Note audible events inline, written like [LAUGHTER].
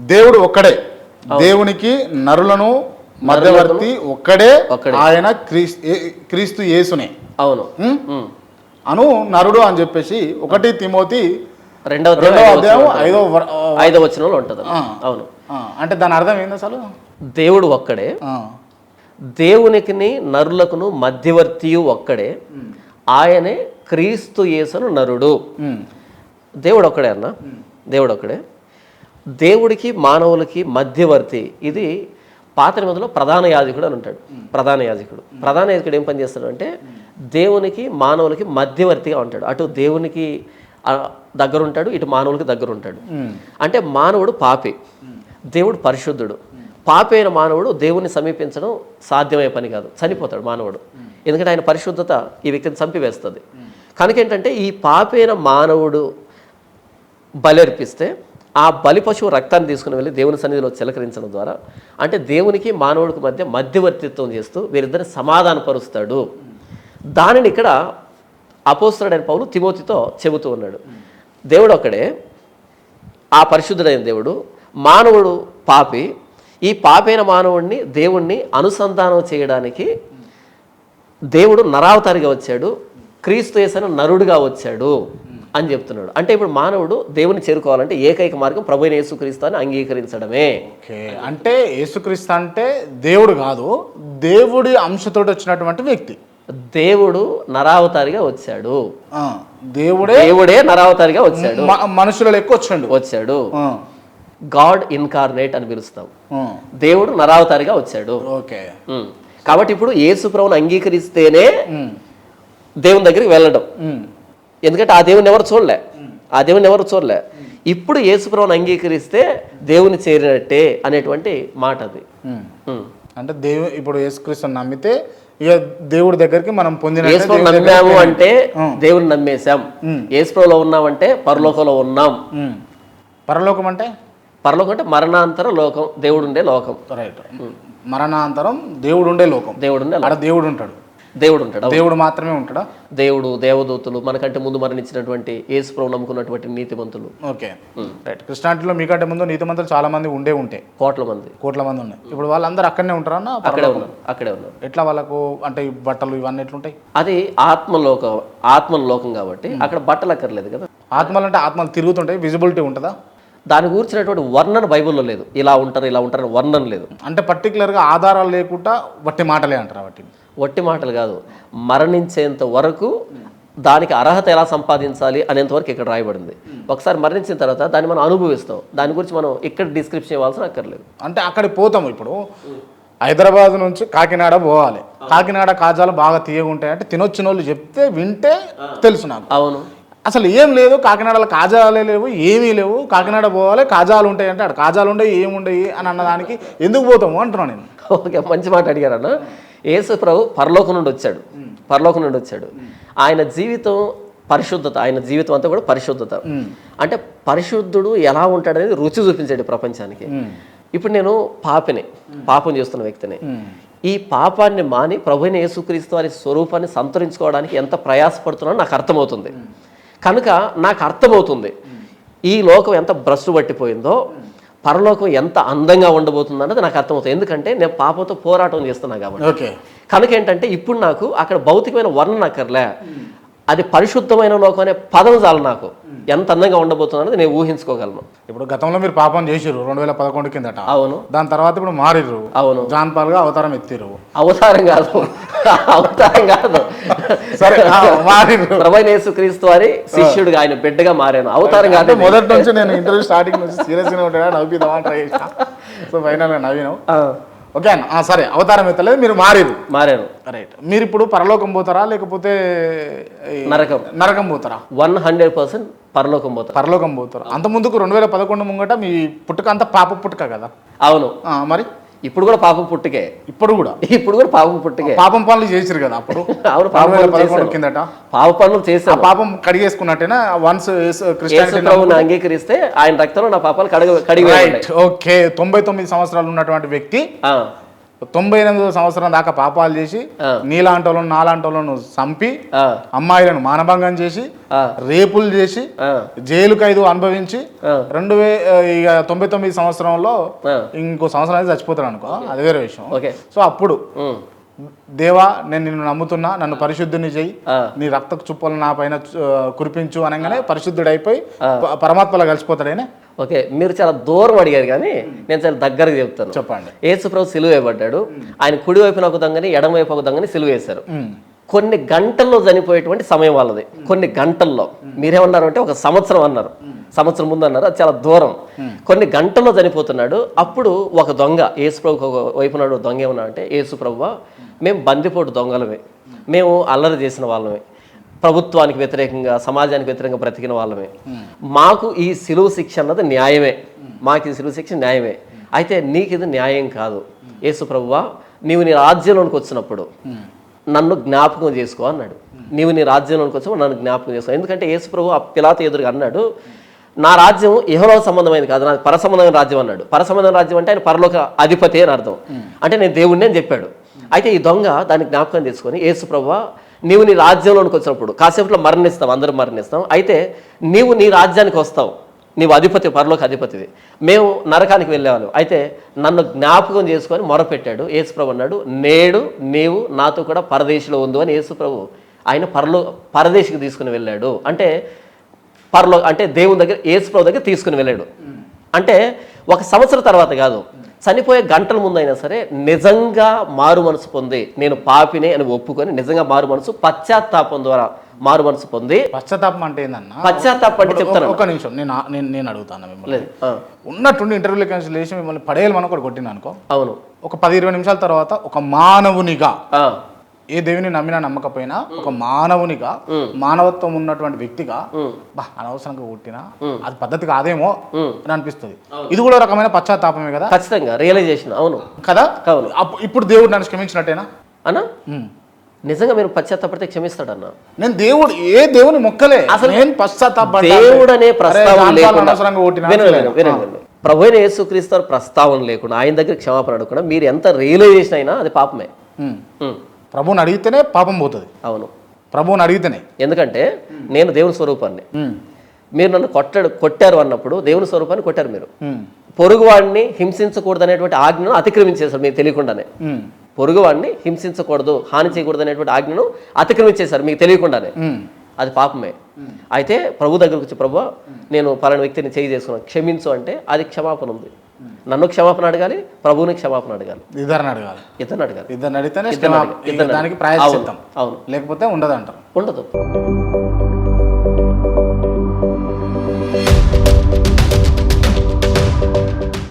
దేవుడు ఒక్కడే. దేవునికి నరులను మధ్యవర్తి ఒక్కడే. ఆయన క్రీస్తు యేసునే. అవును. అను నరుడు అని చెప్పేసి ఒకటి తిమోతి రెండవ రెండవ అధ్యాయం అధ్యాయం ఐదవ ఐదవ వచనంలో ఉంటుంది. అవును. అంటే దాని అర్థం ఏంది అసలు? దేవుడు ఒక్కడే. దేవునికిని నరులకును మధ్యవర్తియు ఒక్కడే. ఆయనే క్రీస్తు యేసును నరుడు. దేవుడు ఒక్కడే అన్న? దేవుడు ఒక్కడే. దేవుడికి మానవులకి మధ్యవర్తి. ఇది పాత నిబంధనలో ప్రధాన యాజకుడు అని ఉంటాడు. ప్రధాన యాజకుడు. ప్రధాన యాజకుడు ఏం పని చేస్తాడు అంటే దేవునికి మానవులకి మధ్యవర్తిగా ఉంటాడు. అటు దేవునికి ఆ, దగ్గర ఉంటాడు ఇటు మానవులకి దగ్గర ఉంటాడు ఉమ్, అంటే మానవుడు పాపి. దేవుడు పరిశుద్ధుడు. పాపి అయిన మానవుడు దేవుణ్ణి సమీపించడం సాధ్యమయ్యే పని కాదు. చనిపోతాడు మానవుడు. ఎందుకంటే ఆయన పరిశుద్ధత ఈ వ్యక్తిని చంపివేస్తుంది. కనుక ఏంటంటే ఈ పాపి అయిన మానవుడు బలి అర్పిస్తే ఆ బలి పశువు రక్తాన్ని తీసుకుని వెళ్ళి దేవుని సన్నిధిలో చిలకరించడం ద్వారా అంటే దేవునికి మానవుడికి మధ్య మధ్యవర్తిత్వం చేస్తూ వీరిద్దరిని సమాధానపరుస్తాడు. దానిని ఇక్కడ అపోస్తుడైన పౌలు తిమోతితో చెబుతూ ఉన్నాడు. దేవుడు ఒక్కడే ఆ పరిశుద్ధుడైన దేవుడు మానవుడు పాపి ఈ పాపైన మానవుడిని దేవుణ్ణి అనుసంధానం చేయడానికి దేవుడు నరావతారిగా వచ్చాడు. క్రీస్తు యేసన నరుడుగా వచ్చాడు. అని చెప్తున్నాడు. అంటే ఇప్పుడు మానవుడు దేవుని చేరుకోవాలంటే ఏకైక మార్గం ప్రభు యేసుక్రీస్తు అని అంగీకరించడమే అంటే యేసుక్రీస్తు అంటే దేవుడు కాదు దేవుడి అంశతోటి వచ్చినటువంటి వ్యక్తి. దేవుడు నరావతారిగా వచ్చాడు. దేవుడే దేవుడే నరావతారిగా వచ్చాడు. మనుషుల లెక్క వచ్చిండు. వచ్చాడు. గాడ్ ఇన్కార్నేట్ అని పిలుస్తాం. దేవుడు నరావతారిగా వచ్చాడు. ఓకే. కాబట్టి ఇప్పుడు యేసు ప్రభువుని అంగీకరిస్తేనే దేవుని దగ్గరికి వెళ్ళడం. ఎందుకంటే ఆ దేవుని ఎవరు చూడలే. ఆ దేవుని ఎవరు చూడలే. ఇప్పుడు యేసు ప్రభువుని అంగీకరిస్తే దేవుని చేరినట్టే అనేటువంటి మాట అది. అంటే దేవు ఇప్పుడు యేసుక్రీస్తుని నమ్మితే ఇక దేవుడి దగ్గరికి మనం పొందిన నమ్మాము అంటే దేవుని నమ్మేశాం. యేసు ప్రభులో ఉన్నామంటే పరలోకంలో ఉన్నాం. పరలోకం అంటే? పరలోకం అంటే మరణాంతర లోకం దేవుడు ఉండే లోకం. రైట్ మరణాంతరం దేవుడు ఉండే లోకం. దేవుడు ఉండే దేవుడు ఉంటాడు దేవుడు ఉంటాడు దేవుడు మాత్రమే ఉంటాడా? దేవుడు దేవదూతులు మనకంటే ముందు మరణించినటువంటి యేసు ప్రభు నమ్ముకున్నటువంటి నీతిమంతులు. ఓకే. రైట్. కృష్ణాంటిలో మీకంటే ముందు నీతిమంతులు చాలా మంది ఉండే ఉంటాయి కోట్ల మంది. కోట్ల మంది ఉన్నాయి ఇప్పుడు వాళ్ళందరూ అక్కడనే ఉంటారన్న అక్కడే ఉన్నారు అక్కడే ఉన్నారు. ఎట్లా వాళ్ళకు అంటే బట్టలు ఇవన్నీ ఎట్లుంటాయి? అది ఆత్మలోకం ఆత్మ లోకం కాబట్టి అక్కడ బట్టలు అక్కర్లేదు కదా. ఆత్మలు అంటే ఆత్మలు తిరుగుతుంటాయి విజిబిలిటీ ఉంటుందా? దాని గురించినటువంటి వర్ణన బైబిల్లో లేదు. ఇలా ఉంటారు ఇలా ఉంటారు వర్ణన లేదు. అంటే పర్టికులర్గా ఆధారాలు లేకుండా వట్టి మాటలే అంటారు వాటిని? వట్టి మాటలు కాదు. మరణించేంత వరకు దానికి అర్హత ఎలా సంపాదించాలి అనేంత వరకు ఇక్కడ రాయబడింది. ఒకసారి మరణించిన తర్వాత దాన్ని మనం అనుభవిస్తాం. దాని గురించి మనం ఇక్కడ డిస్క్రిప్షన్ ఇవ్వాల్సిన అక్కర్లేదు. అంటే అక్కడికి పోతాము ఇప్పుడు. హైదరాబాద్ నుంచి కాకినాడ పోవాలి. కాకినాడ కాజాలు బాగా తీయగా ఉంటాయి అంటే తినొచ్చిన వాళ్ళు చెప్తే వింటే తెలుసు నాకు. అవును. అసలు ఏం లేదు కాకినాడలో కాజాలే లేవు ఏమీ లేవు. కాకినాడ పోవాలి కాజాలు ఉంటాయి అంటే అక్కడ కాజాలు ఉండయి ఏముండయి అని అన్నదానికి ఎందుకు పోతాము అంటున్నాను నేను. ఓకే మంచి మాట అడిగారన్న. యేసు ప్రభు పరలోకం నుండి వచ్చాడు. పరలోకం నుండి వచ్చాడు. ఆయన జీవితం పరిశుద్ధత ఆయన జీవితం అంతా కూడా పరిశుద్ధత. అంటే పరిశుద్ధుడు ఎలా ఉంటాడు అనేది రుచి చూపించాడు ప్రపంచానికి. ఇప్పుడు నేను పాపిని పాపం చేస్తున్న వ్యక్తిని. ఈ పాపాన్ని మాని ప్రభుని యేసుక్రీస్తు వారి స్వరూపాన్ని సంతరించుకోవడానికి ఎంత ప్రయాసపడుతున్నానో నాకు అర్థమవుతుంది. కనుక నాకు అర్థమవుతుంది. ఈ లోకం ఎంత భ్రష్టు పట్టిపోయిందో పరలోకం ఎంత అందంగా ఉండబోతుంది అన్నది నాకు అర్థమవుతుంది. ఎందుకంటే నేను పాపంతో పోరాటం చేస్తున్నా కాబట్టి. ఓకే. కనుక ఏంటంటే ఇప్పుడు నాకు అక్కడ భౌతికమైన వర్ణన అక్కర్లే. అది పరిశుద్ధమైన లోకం అనే పదం చాలు నాకు. ఎంత అందంగా ఉండబోతుంది అన్నది నేను ఊహించుకోగలను. ఇప్పుడు గతంలో మీరు పాపం చేసిర్రు రెండు వేల పదకొండు కిందట. అవును. దాని తర్వాత ఇప్పుడు మారిర్రు. అవును. జాన్ పాల్గా అవతారం ఎత్తిర్రు. అవతారం కాదు. అవతారం కాదు. సరే ప్రభైన క్రీస్తు వారి శిష్యుడిగా ఆయన బిడ్డగా మారాను. అవతారం కాదు మొదటి నుంచి నేను ఇంటర్వ్యూ స్టార్టింగ్ నుంచి సీరియస్గానే ఉంటాడా? నవ్వుపిద్దామని ట్రై చేసిన సో ఫైనల్గా నవ్వినావు ఓకే అన్న. ఆ, సరే. అవతారం ఎత్తలేదు. మీరు మారిరు. మారాను రైట్ మీరు ఇప్పుడు పరలోకం పోతారా? లేకపోతే నరకం. నరకం పోతారా? వన్ హండ్రెడ్ పర్సెంట్ పరలోకం పోతా పరలోకం పోతారు? అంత ముందుకు రెండు వేల పదకొండు ముంగట మీ పుట్టుక అంతా పాప పుట్టుక కదా? అవును. మరి? ఇప్పుడు కూడా పాపం పుట్టుకే. ఇప్పుడు కూడా? ఇప్పుడు కూడా పాపం పుట్టుకే. పాపం పనులు చేసిరు కదా అప్పుడు? [LAUGHS] అవును పాపం పనులు. కిందట? పాప పనులు ఆ చేశాను పాపం కడిగేసుకున్నట్టేనా? వన్స్ ప్రభువుని అంగీకరిస్తే ఆయన రక్తంలో నా పాపాలు కడిగి కడిగి ఓకే తొంభై తొమ్మిది సంవత్సరాలు ఉన్నటువంటి వ్యక్తి తొంభై ఎనిమిదో సంవత్సరం దాకా పాపాలు చేసి. నీలాంటి వాళ్ళను నాలాంటి వాళ్ళను చంపి అమ్మాయిలను మానభంగం చేసి రేపులు చేసి జైలు ఖైదు అనుభవించి. రెండు వే ఇక తొంభై తొమ్మిది సంవత్సరంలో. ఇంకో సంవత్సరం అయితే చచ్చిపోతాడు అనుకో. అది వేరే విషయం. ఓకే. సో అప్పుడు దేవా నేను నిన్ను నమ్ముతున్నా నన్ను పరిశుద్ధిని చెయ్యి. నీ రక్త చుప్పలు నా పైన కురిపించు అనగానే పరిశుద్ధుడైపోయి పరమాత్మలో కలిసిపోతాడైనా ఓకే మీరు చాలా దూరం అడిగారు కానీ నేను చాలా దగ్గరగా చెప్తాను. చెప్పండి. యేసుప్రభు సిలువ వేయబడ్డాడు ఆయన కుడి వైపున ఒక దొంగని ఎడమ వైపు ఒక దొంగని సిలువ వేశారు. కొన్ని గంటల్లో చనిపోయేటువంటి సమయం వాళ్ళది. కొన్ని గంటల్లో. మీరేమన్నారు అంటే ఒక సంవత్సరం అన్నారు. సంవత్సరం ముందు అన్నారు అది చాలా దూరం. కొన్ని గంటల్లో చనిపోతున్నాడు. అప్పుడు ఒక దొంగ యేసుప్రభు ఒక వైపు నాడు దొంగ ఏమన్నా అంటే యేసుప్రభు మేము బందిపోటు దొంగలమే. మేము అల్లరి చేసిన వాళ్ళమే. ప్రభుత్వానికి వ్యతిరేకంగా సమాజానికి వ్యతిరేకంగా బ్రతికిన వాళ్ళమే. మాకు ఈ సిలువ శిక్ష అన్నది న్యాయమే. మాకు ఈ సిలువ శిక్ష న్యాయమే. అయితే నీకు ఇది న్యాయం కాదు. యేసు ప్రభువా నీవు నీ రాజ్యంలోనికి వచ్చినప్పుడు నన్ను జ్ఞాపకం చేసుకో అన్నాడు. నీవు నీ రాజ్యంలోనికి వచ్చావు నన్ను జ్ఞాపకం చేసుకో. ఎందుకంటే యేసు ప్రభు ఆ పిలాత ఎదురుగా అన్నాడు నా రాజ్యం ఇహలోక సంబంధమైనది కాదు నాది పర సంబంధమైన రాజ్యం అన్నాడు. పర సంబంధమైన రాజ్యం అంటే ఆయన పరలోక అధిపతి అని అర్థం. అంటే నేను దేవుణ్ణి అని చెప్పాడు. అయితే ఈ దొంగ దాన్ని జ్ఞాపకం తీసుకొని యేసు ప్రభువా నీవు నీ రాజ్యంలోనికి వచ్చినప్పుడు కాసేపులో మరణిస్తాం అందరం మరణిస్తాం. అయితే నీవు నీ రాజ్యానికి వస్తావు. నీవు అధిపతి పరలోక అధిపతివి. మేము నరకానికి వెళ్ళేవాళ్ళం. అయితే నన్ను జ్ఞాపకం చేసుకొని మొరపెట్టాడు. యేసుప్రభు అన్నాడు నేడు నీవు నాతో కూడా పరదేశిలో ఉండు అని యేసుప్రభు ఆయన పరలో పరదేశికి తీసుకుని వెళ్ళాడు. అంటే పరలో అంటే దేవుని దగ్గర యేసుప్రభు దగ్గర తీసుకుని వెళ్ళాడు. అంటే ఒక సంవత్సరం తర్వాత కాదు. చనిపోయే గంటల ముందు అయినా సరే నిజంగా మారు మనసు పొంది నేను పాపినే అని ఒప్పుకొని నిజంగా మారు మనసు పశ్చాత్తాపం ద్వారా మారు మనసు పొంది పశ్చాత్తాపం అంటే ఏందన్నా? పశ్చాత్తాపం అంటే చెప్తాను ఒక నిమిషం నేను నేను నేను అడుగుతాను మిమ్మల్ని. ఉన్నట్టుండి ఇంటర్వ్యూలో క్యాన్సిల్ చేసి మిమ్మల్ని పడేయాలి మనం ఒకటి కొట్టిన అనుకో అవును. ఒక పది ఇరవై నిమిషాల తర్వాత ఒక మానవునిగా ఏ దేవుని నమ్మినా నమ్మకపోయినా ఒక మానవునిగా మానవత్వం ఉన్నటువంటి వ్యక్తిగా బా అనవసరంగా పుట్టినా అది పద్ధతి కాదేమో అని అనిపిస్తుంది. ఇది కూడా రకమైన పశ్చాత్తాపమే కదా? ఖచ్చితంగా రియలైజేషన్ అవును. కదా? అవును. ఇప్పుడు దేవుడు నన్ను క్షమించినట్టేనా? అన్నా. నిజంగా మీరు పశ్చాత్తాపడితే క్షమిస్తాడన్న? నేను దేవుడు ఏ దేవుని మొక్కలే. అసలు నేను పశ్చాత్తాపడ్డా. దేవుడు అనే ప్రస్తావన కొట్టినా. ప్రభు అయిన యేసుక్రీస్తు ప్రస్తావన లేకుండా ఆయన దగ్గర క్షమాపణ అడగకుండా మీరు ఎంత రియలైజేషన్ అయినా అది పాపమే. ప్రభువుని అడిగితేనే పాపం పోతుంది. అవును. ప్రభువుని అడిగితేనే. ఎందుకంటే నేను దేవుని స్వరూపాన్ని. మీరు నన్ను కొట్టాడు కొట్టారు అన్నప్పుడు దేవుని స్వరూపాన్ని కొట్టారు మీరు. పొరుగువాడిని హింసించకూడదు అనేటువంటి ఆజ్ఞను అతిక్రమించేశారు మీకు తెలియకుండానే. పొరుగువాడిని హింసించకూడదు హాని చేయకూడదు అనేటువంటి ఆజ్ఞను అతిక్రమించేశారు మీకు తెలియకుండానే. అది పాపమే. అయితే ప్రభు దగ్గరకు వచ్చి ప్రభు నేను పలానా వ్యక్తిని చేయి చేసుకున్నాను. క్షమించు అంటే అది క్షమాపణ ఉంది. నన్ను క్షమాపణ అడగాలి ప్రభువుని క్షమాపణ అడగాలి. ఇద్దరిని అడగాలి. ఇతను అడగాలి. ఇద్దరిని అడిగితేనే ఇద్దరిని. ఇద్దరిని దానికి అవును, అవును. లేకపోతే ఉండదు అంటారు ఉండదు.